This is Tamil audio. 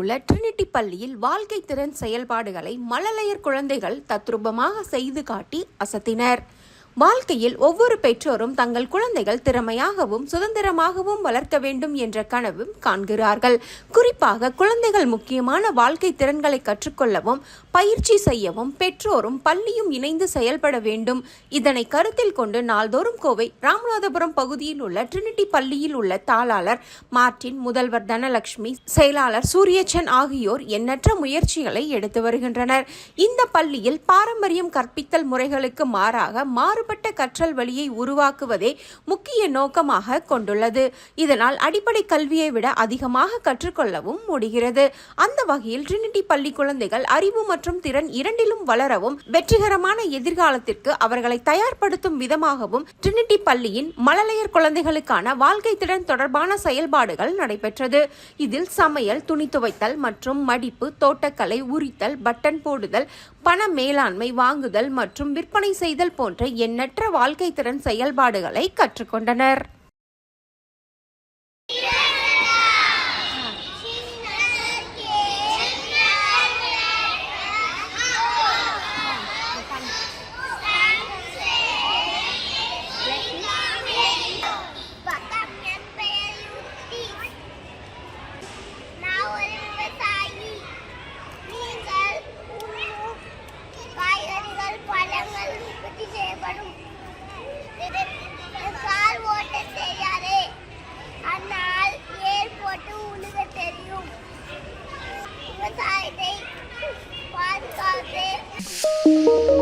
உள்ள ட்ரினிட்டி பள்ளியில் வாழ்க்கை திறன் செயல்பாடுகளை மழலையர் குழந்தைகள் தத்ரூபமாக செய்து காட்டி அசத்தினர். வாழ்க்கையில் ஒவ்வொரு பெற்றோரும் தங்கள் குழந்தைகள் திறமையாகவும் சுதந்திரமாகவும் வளர்க்க வேண்டும் என்ற கனவும் காண்கிறார்கள். குறிப்பாக குழந்தைகள் முக்கியமான வாழ்க்கை திறன்களை கற்றுக்கொள்ளவும் பயிற்சி செய்யவும் பெற்றோரும் பள்ளியும் இணைந்து செயல்பட வேண்டும். இதனை கருத்தில் கொண்டு நாள்தோறும் கோவை ராமநாதபுரம் பகுதியில் உள்ள ட்ரினிட்டி பள்ளியில் உள்ள தாளாளர் மார்டின் முதல்வர் தனலட்சுமி செயலாளர் சூரியச்சன் ஆகியோர் எண்ணற்ற முயற்சிகளை எடுத்து வருகின்றனர். இந்த பள்ளியில் பாரம்பரியம் கற்பித்தல் முறைகளுக்கு மாறாக மாறு மாறுபட்ட கற்றல் வழியை உருவாக்குவதே முக்கிய நோக்கமாக கொண்டுள்ளது. இதனால் அடிப்படை கல்வியை விட அதிகமாக கற்றுக்கொள்ளவும் முடிகிறது. அந்த வகையில் ட்ரினிட்டி பள்ளி குழந்தைகள் அறிவு மற்றும் திறன் இரண்டிலும் வளரவும் வெற்றிகரமான எதிர்காலத்திற்கு அவர்களை தயார்படுத்தும் விதமாகவும் ட்ரினிட்டி பள்ளியின் மழலையர் குழந்தைகளுக்கான வாழ்க்கை திறன் தொடர்பான செயல்பாடுகள் நடைபெற்றது. இதில் சமையல் துணி துவைத்தல் மற்றும் மடிப்பு தோட்டக்கலை உரித்தல் பட்டன் போடுதல் பண மேலாண்மை வாங்குதல் மற்றும் விற்பனை செய்தல் போன்ற எண்ணெய் எண்ணற்ற வாழ்க்கை திறன் செயல்பாடுகளை கற்றுக்கொண்டனர். Música